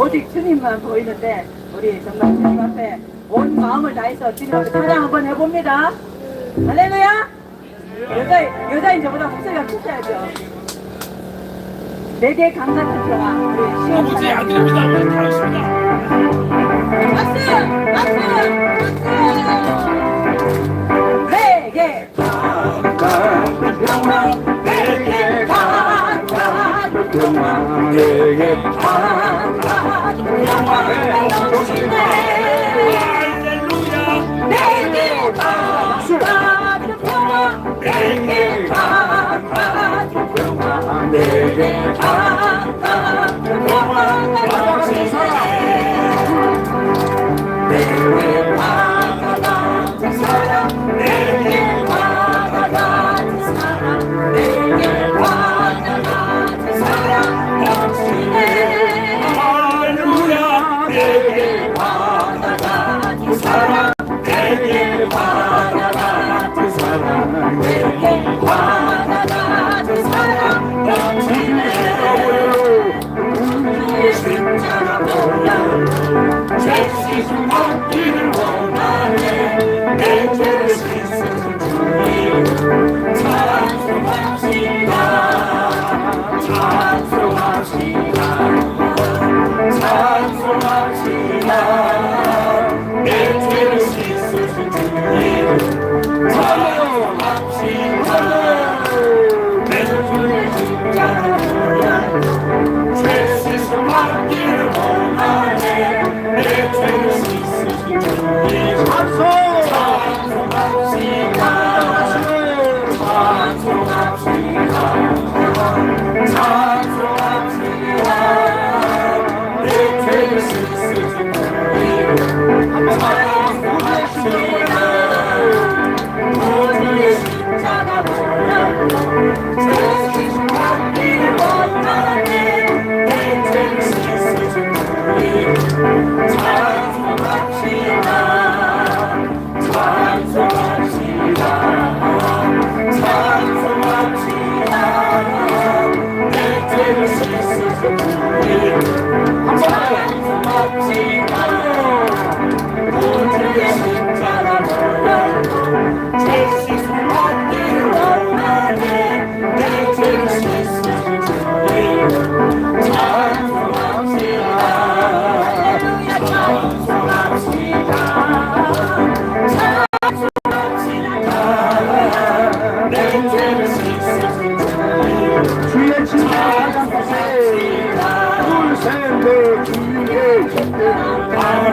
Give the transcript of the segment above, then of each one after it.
오직 주님만 보이는데 우리 정말 주님 앞에 온 마음을 다해서 주님 앞에 찬양 한번 해봅니다. 할렐루야! 여자, 여자인 저보다 목소리가 크셔야죠. 네개 강같은 평화 우리 시온 아버지. 아들입니다. 박수! 박수! 박수! 내게 할렐루야. 내게 강같은 평화 내게 강같은 평화 내게 강같은 평화 내게 강같은 십자가 보라 죄시 먹기를 원하네. 내 죄를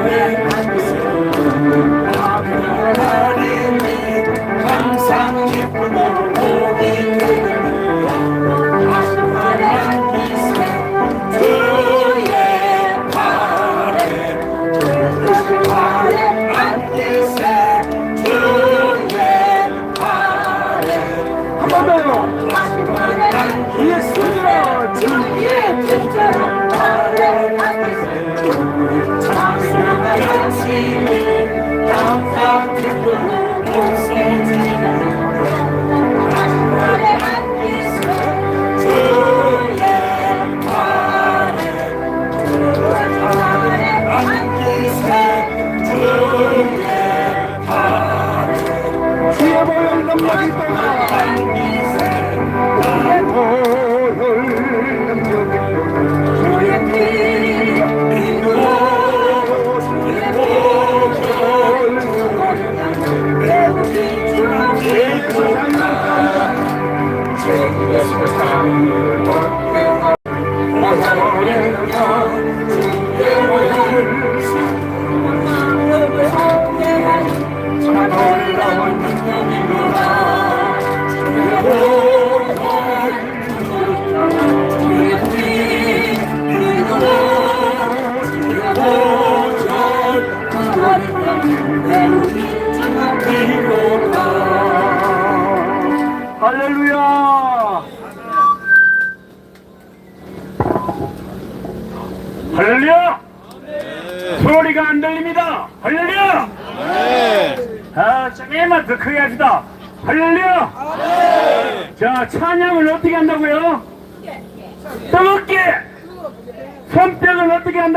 원 주의 보혈 떠나 보 할 할렐루야 소리가 안 들립니다. 할렐루야 아 조금만 더 크게 합시다. 할렐루야 자 찬양을 어떻게 한다고요? 뜨겁게. 손뼉을 어떻게 한다